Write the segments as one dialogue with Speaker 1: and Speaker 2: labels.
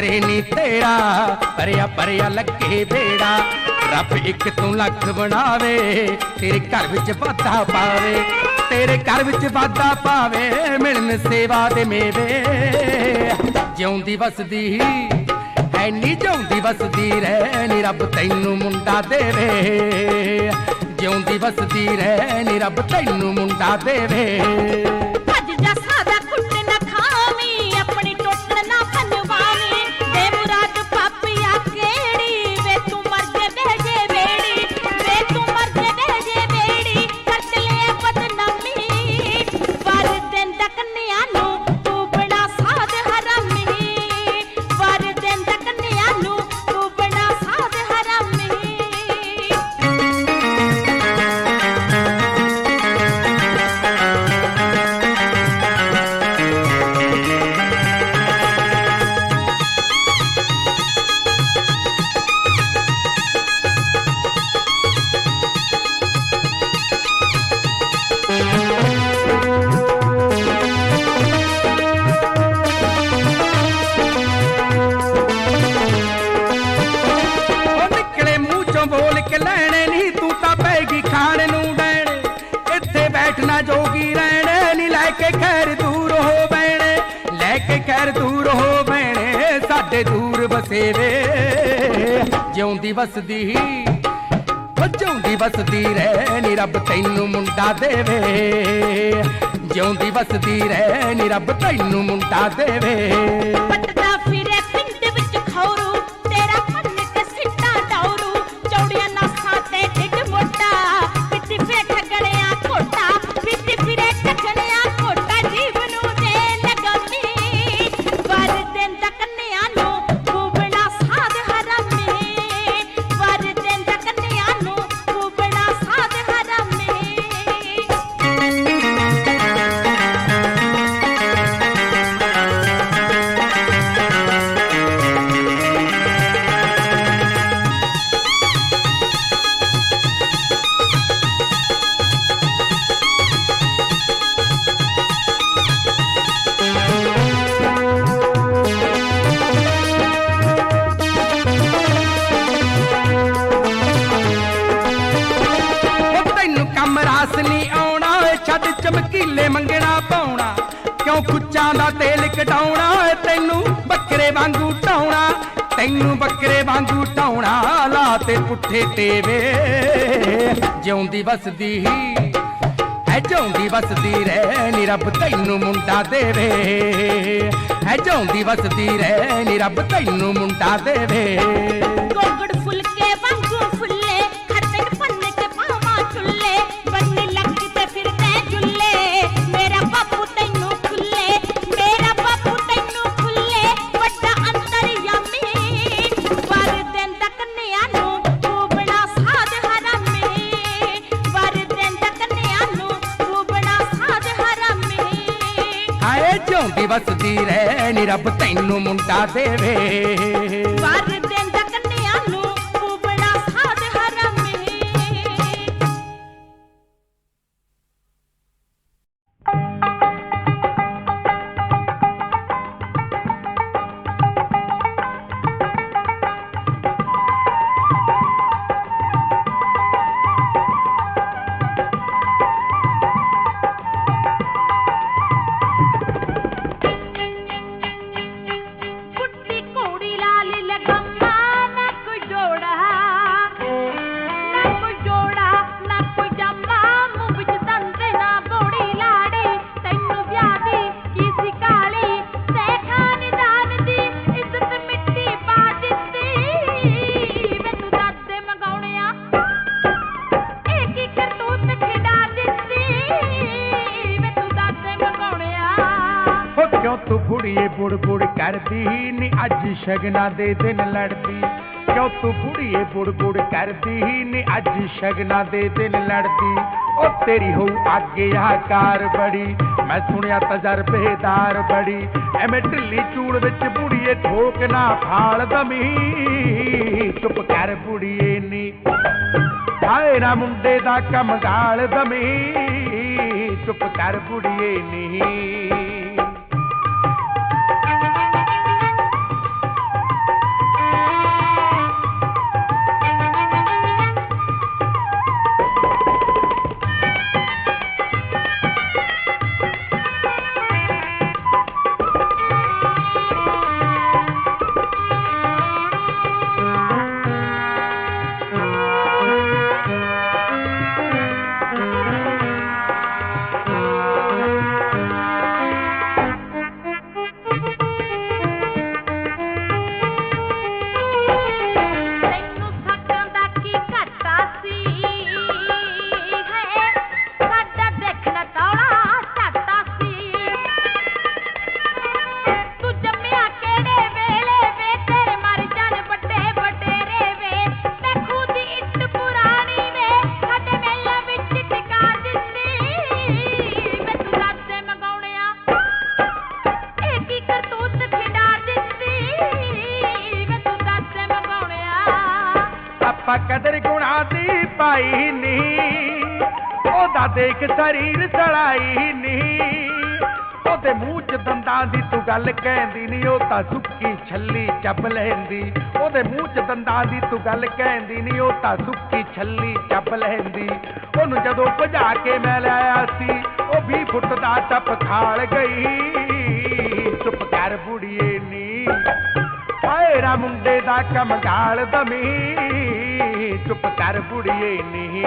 Speaker 1: ਕਰੇ ਨੀ ਤੇਰਾ, ਪਰਿਆ ਪਰਿਆ ਲੱਗੇ ਬੇੜਾ। ਰੱਬ ਇੱਕ ਤੂੰ ਲੱਖ ਬਣਾਵੇ, ਤੇਰੇ ਘਰ ਵਿੱਚ ਵਾਧਾ ਪਾਵੇ। ਤੇਰੇ ਘਰ ਵਿੱਚ ਵਾਧਾ ਪਾਵੇ, ਮਿਲਣ ਸੇਵਾ ਦੇ ਮੇਵੇ। ਜਿਉਂਦੀ ਵਸਦੀ ਐ ਜਿਉਂਦੀ ਵਸਦੀ ਰਹਿ ਨੀ ਰੱਬ ਤੈਨੂੰ ਮੁੰਡਾ ਦੇਵੇ। ਜਿਉਂਦੀ ਵਸਦੀ ਰਹਿ ਨੀ ਰੱਬ ਤੈਨੂੰ ਮੁੰਡਾ ਦੇਵੇ।
Speaker 2: ਬੈਣੇ
Speaker 1: ਦੂਰ ਵਸੇ ਵੇ ਜਿਉਂਦੀ ਵਸਦੀ ਜਿਉਂਦੀ ਵਸਦੀ ਰਹਿ ਨੀ ਰੱਬ ਤੈਨੂੰ ਮੁੰਡਾ ਦੇਵੇ। ਜਿਉਂਦੀ ਵਸਦੀ ਰਹਿ ਨੀ ਰੱਬ ਤੈਨੂੰ ਮੁੰਡਾ ਦੇਵੇ। ਚਮਕੀਲੇ ਮੰਗਣਾ ਪਾਉਣਾ। ਕਿਉਂ ਖੁੱਚਾਂ ਦਾ ਤੇਲ ਕਢਾਉਣਾ ਤੈਨੂੰ ਬੱਕਰੇ ਵਾਂਗੂ ਢਾਉਣਾ। ਤੈਨੂੰ ਬੱਕਰੇ ਵਾਂਗੂ ਢਾਉਣਾ, ਲਾ ਤੇ ਪੁੱਠੇ ਟੇਵੇ। ਜਿਉਂਦੀ ਵਸਦੀ ਐ ਜਿਉਂਦੀ ਵਸਦੀ ਰਹਿ ਨੀ ਰੱਬ ਤੈਨੂੰ ਮੁੰਡਾ ਦੇਵੇ। ਐ ਜਿਉਂਦੀ ਵਸਦੀ ਰਹਿ ਨੀ ਰੱਬ ਤੈਨੂੰ ਮੁੰਡਾ ਦੇਵੇ। ਹਾਏ ਜਿਉਂਦੀ ਵਸਦੀ ਰਹਿ ਨੀ ਰੱਬ ਤੈਨੂੰ ਮੁੰਡਾ ਦੇਵੇ। ਸ਼ਗਨਾ ਦੇ ਦਿਨ ਲੜਦੀ, ਕਿਉਂ ਤੂੰ ਬੁੜੀਏ ਬੁੜ ਬੁੜ ਕਰਦੀ? ਨੀ ਅੱਜ ਸ਼ਗਨਾ ਦੇ ਦਿਨ ਲੜਦੀ ਉਹ ਤੇਰੀ ਹੋਊ ਅੱਗੇ ਆ ਬੜੀ, ਮੈਂ ਸੁਣਿਆ ਤਜਰਬੇਦਾਰ ਬੜੀ, ਐਵੇਂ ਢਿੱਲੀ ਚੂੜ ਵਿੱਚ ਬੁੜੀਏ ਠੋਕ ਨਾ ਫਾਲ ਦਮੀ। ਚੁੱਪ ਕਰ ਬੁੜੀਏ ਨੀ, ਹਾਏ ਨਾ ਮੁੰਡੇ ਦਾ ਕਮਗਾਲ ਦਮੀ। ਚੁੱਪ ਕਰ ਬੁੜੀਏ ਨੀ। ਉਹਦਾ ਦੇਖ ਸਰੀਰ ਸੜਾਈ ਨਹੀਂ ਉਹਦੇ ਮੂੰਹ 'ਚ ਦੰਦਾਂ ਦੀ ਤੂੰ ਗੱਲ ਕਹਿੰਦੀ ਨਹੀਂ ਉਹ ਤਾਂ ਸੁੱਕੀ ਛੱਲੀ ਚੱਬ ਲੈਂਦੀ। ਉਹਦੇ ਮੂੰਹ 'ਚ ਦੰਦਾਂ ਦੀ ਤੂੰ ਗੱਲ ਕਹਿੰਦੀ ਨਹੀਂ ਉਹ ਤਾਂ ਸੁੱਕੀ ਛੱਲੀ ਚੱਬ ਲੈਂਦੀ। ਉਹਨੂੰ ਜਦੋਂ ਭਜਾ ਕੇ ਮੈਂ ਲਿਆਇਆ ਸੀ, ਉਹ 20 ਫੁੱਟ ਦਾ ਟੱਪ ਖਾਲ ਗਈ। ਚੁੱਪ ਕਰ ਬੁੜੀਏ ਨੀ। ਹਾਏ ਮੁੰਡੇ ਦਾ ਕੰਮ ਗਾਲ ਦਮੀ। ਚੁੱਪ ਕਰ ਬੁੜੀਏ ਨੀ।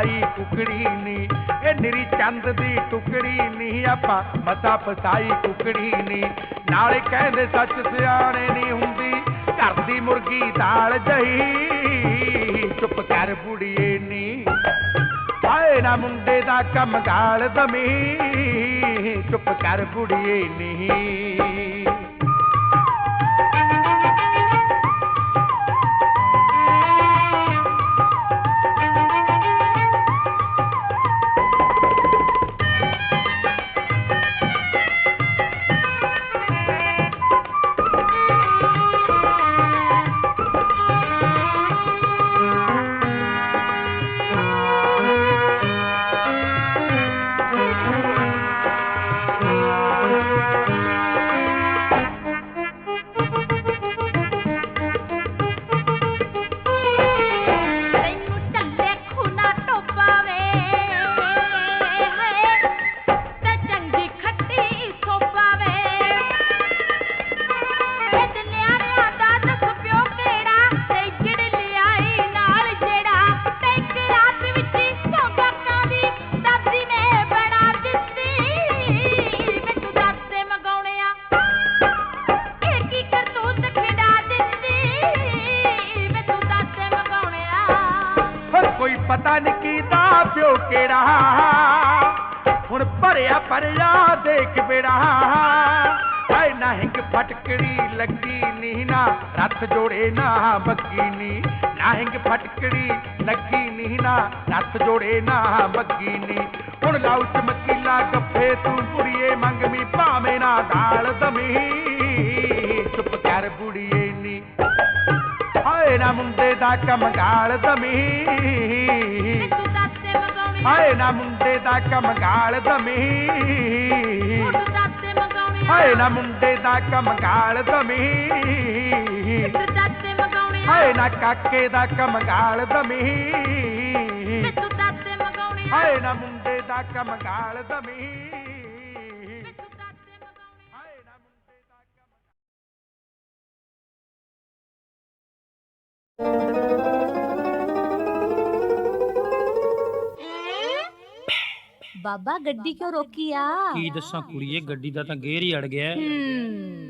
Speaker 1: ਮਤਾ ਕੁਕੜੀ ਨਹੀਂ ਇਹ ਨਿਰੀ ਚੰਦ ਦੀ ਟੁਕੜੀ ਨਹੀਂ ਆਪਾਂ ਮਤਾ ਪਸਾਈ ਕੁਕੜੀ ਨਹੀਂ ਨਾਲੇ ਕਹਿੰਦੇ ਸੱਚ ਸਿਆਣੇ ਨਹੀਂ ਹੁੰਦੀ। ਘਰ ਦੀ ਮੁਰਗੀ ਦਾਲ ਜਹੀ। ਚੁੱਪ ਕਰ ਬੁੜੀਏ ਨੀ। ਹਾਏ ਨਾ ਮੁੰਡੇ ਦਾ ਕੰਮ ਗਾਲ ਦਮੀ। ਚੁੱਪ ਕਰ ਬੁੜੀਏ ਨੀ।
Speaker 3: ਐ ਨਾਹਿੰਗ ਫਟਕੜੀ ਲੱਗੀ ਨੀ ਨਾ, ਰੱਥ ਜੋੜੇ ਨਾ ਬੱਗੀ ਨੀ ਨਾਹਿੰਗ ਫਟਕੜੀ ਲੱਗੀ ਨੀ ਨਾ, ਰੱਥ ਜੋੜੇ ਨਾ ਬੱਗੀ ਨੀ ਹੁਣ ਲਾਉ ਚਮਕੀਲਾ ਗੱਫੇ, ਤੂੰ ਕੁੜੀਏ ਮੰਗਮੀ ਭਾਵੇਂ ਨਾ ਦਾਲ ਦਮੀ। ਚੁੱਪ ਕਰ ਬੁੜੀਏ ਨੀ। ਹਾਏ ਨਾ ਮੁੰਡੇ ਦਾ ਕਮਗਾਲ ਦਮੀ। ਹਾਏ ਨਾ ਮੁੰਡੇ ਦਾ ਕਮਗਾਲ ਦਮੀ। ਹਾਏ ਨਾ ਮੁੰਡੇ ਦਾ ਕਮਗਾਲ ਦਮੀ। ਹਾਏ ਨਾ ਕਾਕੇ ਦਾ ਕਮਗਾਲ ਦਮੀ। ਹਾਏ ਨਾ ਮੁੰਡੇ ਦਾ ਕਮਗਾਲ ਦਮੀ।
Speaker 4: ਬਾਬਾ ਗੱਡੀ ਕਿਉਂ ਰੋਕੀ ਆ?
Speaker 5: ਕੀ ਦੱਸਾਂ ਕੁੜੀਏ ਗੱਡੀ ਦਾ ਤਾਂ ਗੇਰ ਹੀ ਅੜ ਗਿਆ। ਹੂੰ।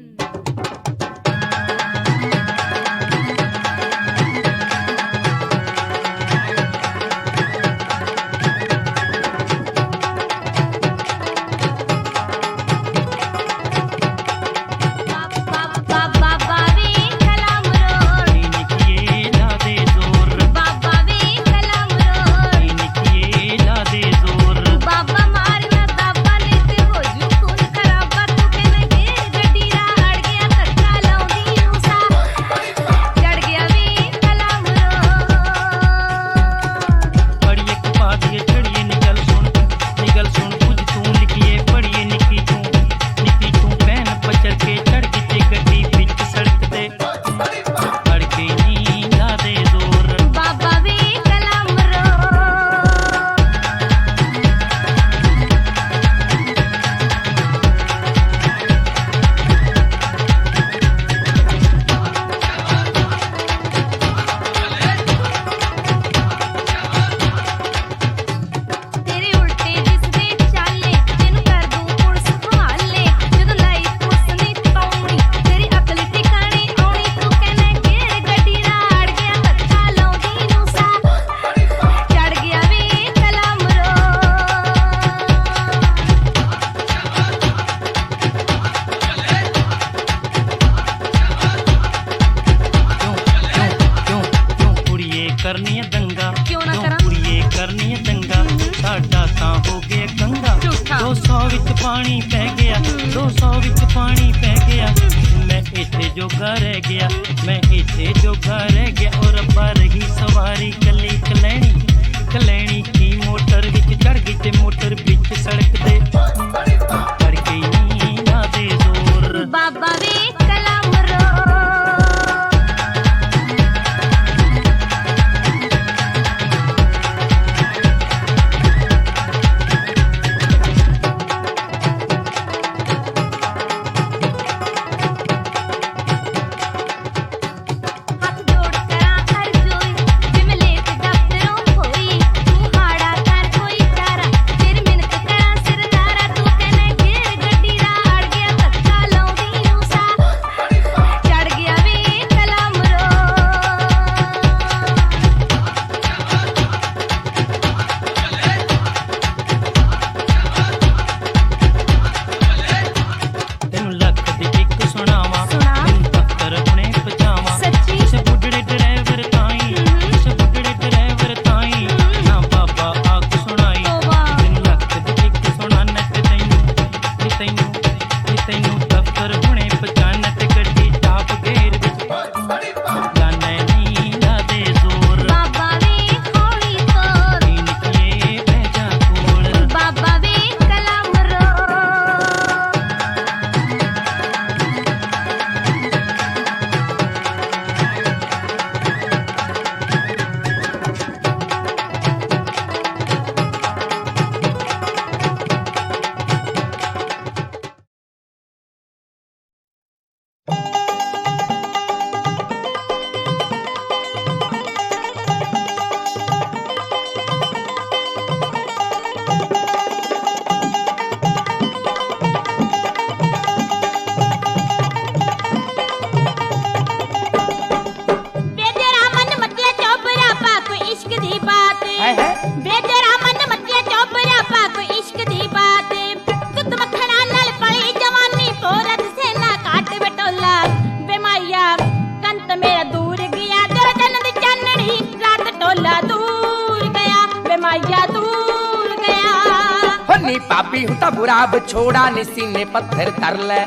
Speaker 2: ਵਿਛੋੜਾ ਨੀ ਸੀਨੇ ਪੱਥਰ ਤਰ ਲੈ।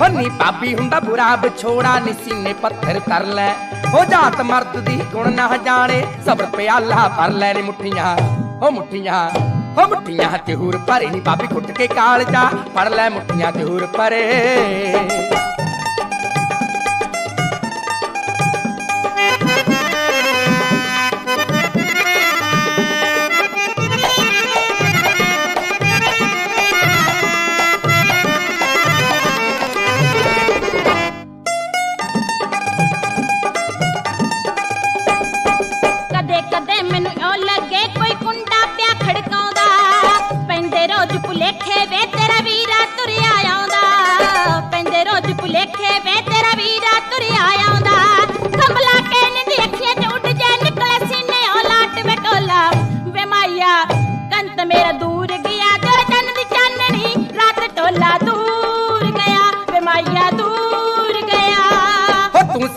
Speaker 2: ਹੋ ਨੀ ਹੁੰਦਾ ਬੁਰਾ ਵਿਛੋੜਾ ਨੀ ਸੀਨੇ ਪੱਥਰ ਤਰ ਲੈ। ਹੋ ਜਾਤ ਮਰਦ ਦੀ ਗੁਣ ਨਾ ਜਾਣੇ, ਸਬਰ ਪਿਆਲਾ ਭਰ ਲੈ ਨੀ ਮੁੱਠੀਆਂ। ਹੋ ਮੁੱਠੀਆਂ ਹੋ ਮੁੱਠੀਆਂ ਤੇ ਹੂਰ ਭਰੇ ਨੀ ਬਾਬੀ ਕੁੱਟ ਕੇ ਕਾਲ ਜਾ ਫੜ ਲੈ ਮੁੱਠੀਆਂ ਤੇ ਹੂਰ ਭਰੇ।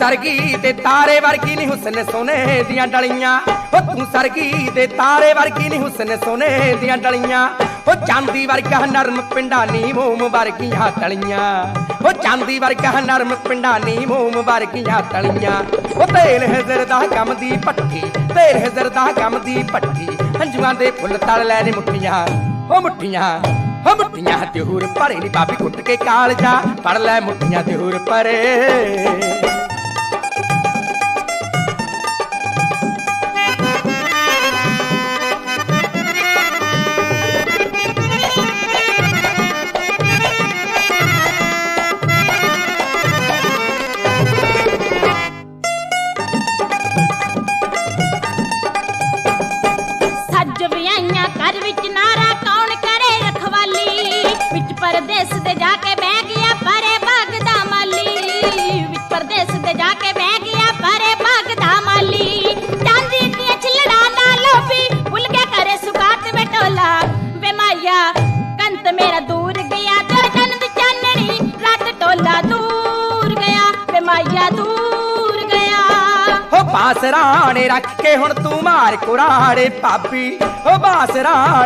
Speaker 2: ਸਰਗੀ ਤੇ ਤਾਰੇ ਵਰਗੀ ਨਹੀਂ ਹੁਸਨ ਸੋਨੇ ਦੀਆਂ ਡਲੀਆਂ। ਉਹ ਤੂੰ ਸਰਗੀ ਤੇ ਤਾਰੇ ਵਰਗੀ ਨਹੀਂ ਹੁਸਨ ਸੋਨੇ ਦੀਆਂ ਡਲੀਆਂ। ਹੋ ਚਾਂਦੀ ਵਰਗਾ ਨਰਮ ਪਿੰਡਾਂ ਨੀ ਮੋਮ ਵਰਗੀਆਂ ਤਲੀਆਂ। ਉਹ ਚਾਂਦੀ ਵਰਗਾ ਨਰਮ ਪਿੰਡਾਂ ਨੀ ਮੋਮ ਵਰਗੀਆਂ ਤਲੀਆਂ। ਹੋ ਤੇਲ ਹਜ਼ਰ ਦਾ ਕੰਮ ਦੀ ਪੱਠੀ ਤੇਲ ਹਜ਼ਰ ਦਾ ਕੰਮ ਦੀ ਪੱਠੀ ਹੰਝੂਆਂ ਦੇ ਫੁੱਲ ਤਲ ਲੈ ਨੇ ਮੁੱਠੀਆਂ। ਉਹ ਮੁੱਠੀਆਂ ਹੋ ਮੁੱਠੀਆਂ ਤੇ ਹੂਰ ਭਰੇ ਨੀ ਬਾਬੀ ਕੁੱਟ ਕੇ ਕਾਲਜਾ। ਫੜ ਲੈ ਮੁੱਠੀਆਂ ਤੇ ਹੂਰ ਭਰੇ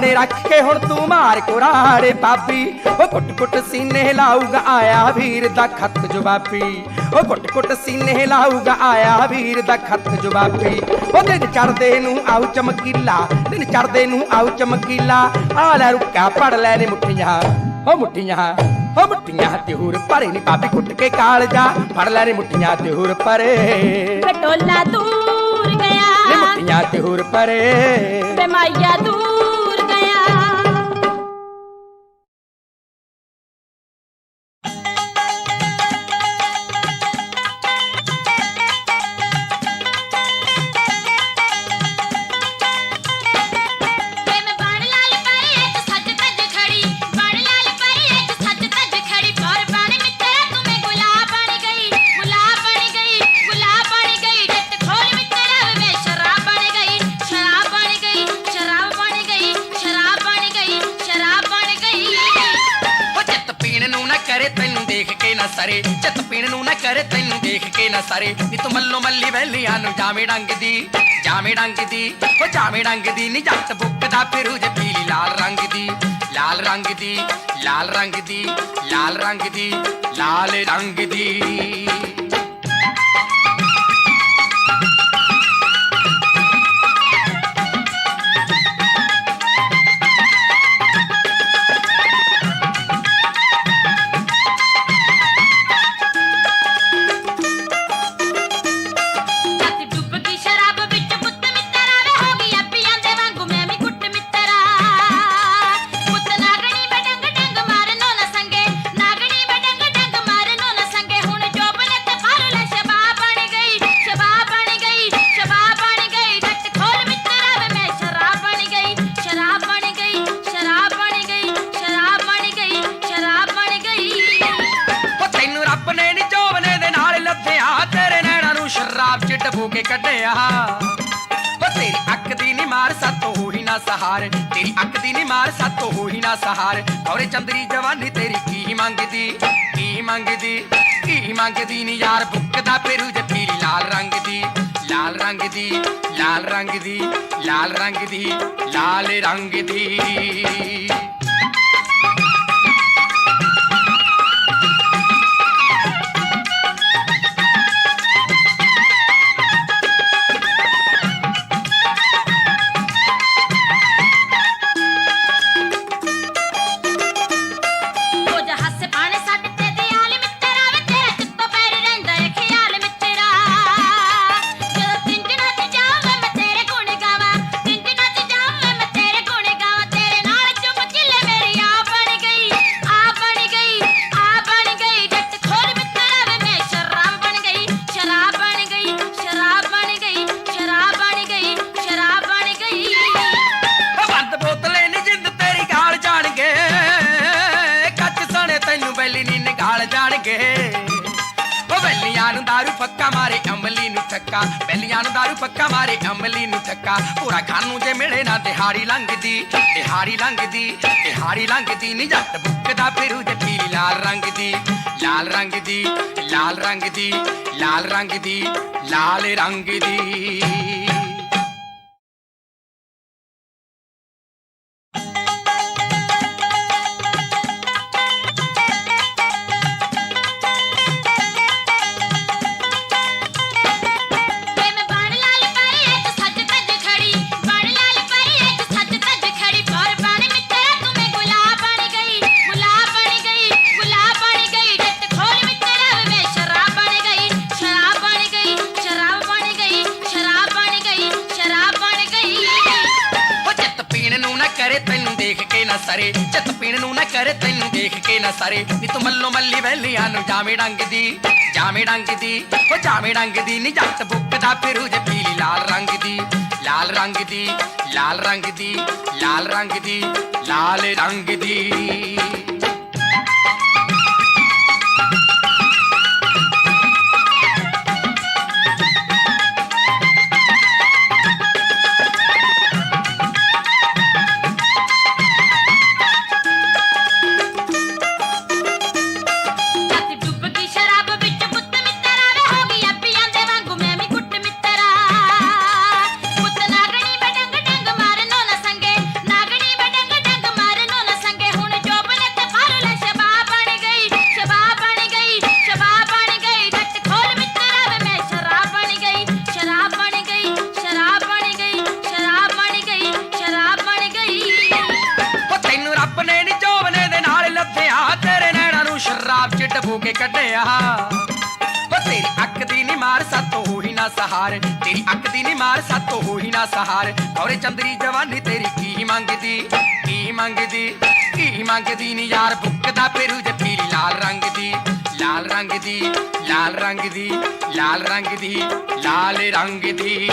Speaker 2: ਬਾਸਰਾਣੇ ਰੱਖ ਕੇ ਹੁਣ ਤੂੰ ਮਾਰ ਕੁਰਾੜੇ ਪਾਪੀ ਹੋ ਕੁੱਟ ਕੁੱਟ ਸੀਨੇ ਲਾਊਗਾ ਆਇਆ ਵੀਰ ਦਾ ਖੱਤ ਜਵਾਬੀ। ਹੋ ਕੁੱਟ ਕੁੱਟ ਸੀਨੇ ਲਾਊਗਾ ਆਇਆ ਵੀਰ ਦਾ ਖੱਤ ਜਵਾਬੀ। ਉਹ ਦਿਨ ਚੜਦੇ ਨੂੰ ਆਉ ਚਮਕੀਲਾ ਦਿਨ ਚੜਦੇ ਨੂੰ ਆਉ ਚਮਕੀਲਾ। ਆ ਲੈ ਰੁੱਕਾ ਪੜ ਲੈ ਨੇ ਮੁੱਠੀਆਂ। ਹੋ ਮੁੱਠੀਆਂ ਹੋ ਮੁੱਠੀਆਂ ਤੇ ਹੂਰ ਭਰੇ ਨੀ ਬਾਬੀ ਕੁੱਟ ਕੇ ਕਾਲ ਜਾ। ਫੜ ਲੈ ਨੀ ਮੁੱਠੀਆਂ ਤੇ ਹੂਰ ਭਰੇ।
Speaker 1: ਬਟੋਲਾ ਦੂਰ
Speaker 2: ਨੀ
Speaker 1: ਗਿਆ
Speaker 2: ਮੁੱਠੀਆਂ ਤੇ ਹੂਰ ਭਰੇ।
Speaker 1: ਵੇ ਮਾਇਆ
Speaker 2: ਦੇਖ ਕੇ ਨਾ ਸਰੇ। ਨੀ ਤੂੰ ਮੱਲੋ ਮੱਲੀ ਵੈਲੀਆਂ ਨੂੰ ਜਾਵੇਂ ਡੰਗ ਦੀ, ਜਾਵੇਂ ਡੰਗ ਦੀ। ਉਹ ਜਾਵੇਂ ਡੰਗ ਦੀ, ਨੀ ਜੱਟ ਬੁੱਕਦਾ ਫਿਰੂ ਤੇਰੀ ਕੀ ਮੰਗਦੀ ਕੀ ਮੰਗਦੀ ਕੀ ਮੰਗਦੀ ਨੀ ਯਾਰ? ਬੁੱਕਦਾ ਪੇਰੂ ਜੇ ਪੀਲੀ ਲਾਲ ਰੰਗ ਦੀ, ਲਾਲ ਰੰਗ ਦੀ, ਲਾਲ ਰੰਗ ਦੀ, ਲਾਲ ਰੰਗ ਦੀ, ਲਾਲ ਰੰਗ ਦੀ। ਅਮਲੀ ਨੂੰ ਨੂੰ ਦਾਰੂ ਪੱਕਾ ਮਾਰੇ, ਅਮਲੀ ਨੂੰ ਠੱਕਾ ਪੂਰਾ ਖਾਨੂੰ ਜੇ ਮਿਲੇ ਨਾ ਦਿਹਾੜੀ ਲੰਘਦੀ ਦਿਹਾੜੀ ਲੰਘਦੀ ਦਿਹਾੜੀ ਲੰਘਦੀ। ਨੀ ਜੱਟ ਬੁੱਕਦਾ ਫਿਰੂ ਜੱਟੀ ਲਾਲ ਰੰਗ ਦੀ ਲਾਲ ਰੰਗ ਦੀ ਲਾਲ ਰੰਗ ਦੀ ਲਾਲ ਰੰਗ ਦੀ ਲਾਲ ਰੰਗ ਦੀ ਡੰਗ ਦੀ ਜਾਵੇਂ ਡੰਗ ਦੀ ਉਹ ਜਾਵੇਂ ਡੰਗ ਦੀ ਨੀ ਜੱਟ ਬੁੱਕਦਾ ਫਿਰੂ ਜੇ ਪੀਲੀ ਲਾਲ ਰੰਗ ਦੀ ਲਾਲ ਰੰਗ ਦੀ ਲਾਲ ਰੰਗ ਦੀ ਲਾਲ ਰੰਗ ਦੀ ਲਾਲ ਰੰਗ ਦੀ
Speaker 6: ਨਾ
Speaker 2: ਸਹਾਰ। ਤੇਰੀ ਅੱਖ ਦੀ ਨੀ ਮਾਰ, ਸੱਤੋ ਹੋਈ ਨਾ ਸਹਾਰ। ਔਰੇ ਚੰਦਰੀ ਜਵਾਨੀ ਤੇਰੀ ਕੀ ਮੰਗਦੀ? ਕੀ ਮੰਗਦੀ? ਕੀ ਮੰਗਦੀ ਨੀ ਯਾਰ? ਬੁੱਕਦਾ ਪੇਰੂ ਜੱਫੀ ਲਾਲ ਰੰਗ ਦੀ। ਲਾਲ ਰੰਗ ਦੀ, ਲਾਲ ਰੰਗ ਦੀ, ਲਾਲ ਰੰਗ ਦੀ, ਲਾਲ ਰੰਗ ਦੀ।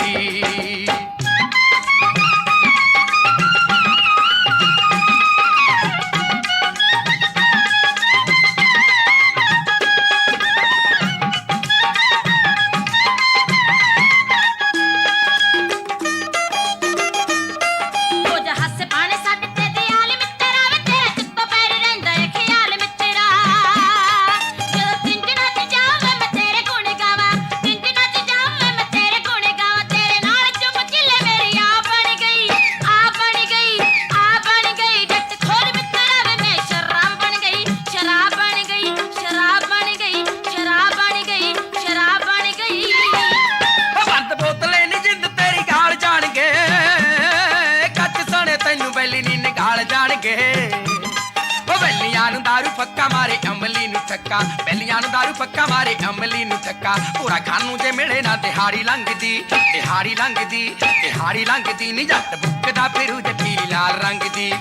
Speaker 2: ਠੱਕਾ ਖਾਨੂੰ ਜੇ ਮਿਲੇ ਨਾ ਦਿਹਾੜੀ ਲੰਘਦੀ ਦਿਹਾੜੀ ਲੰਘਦੀ ਦਿਹਾੜੀ ਲੰਘਦੀ ਨੀ ਜੱਟ ਬੁੱਕਦਾ ਫਿਰੂ ਜੱਟੀ ਲਾਲ ਰੰਗ ਦੀ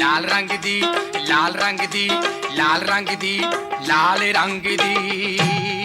Speaker 2: ਲਾਲ ਰੰਗ ਦੀ ਲਾਲ ਰੰਗ ਦੀ ਲਾਲ ਰੰਗ ਦੀ ਲਾਲ ਰੰਗ ਦੀ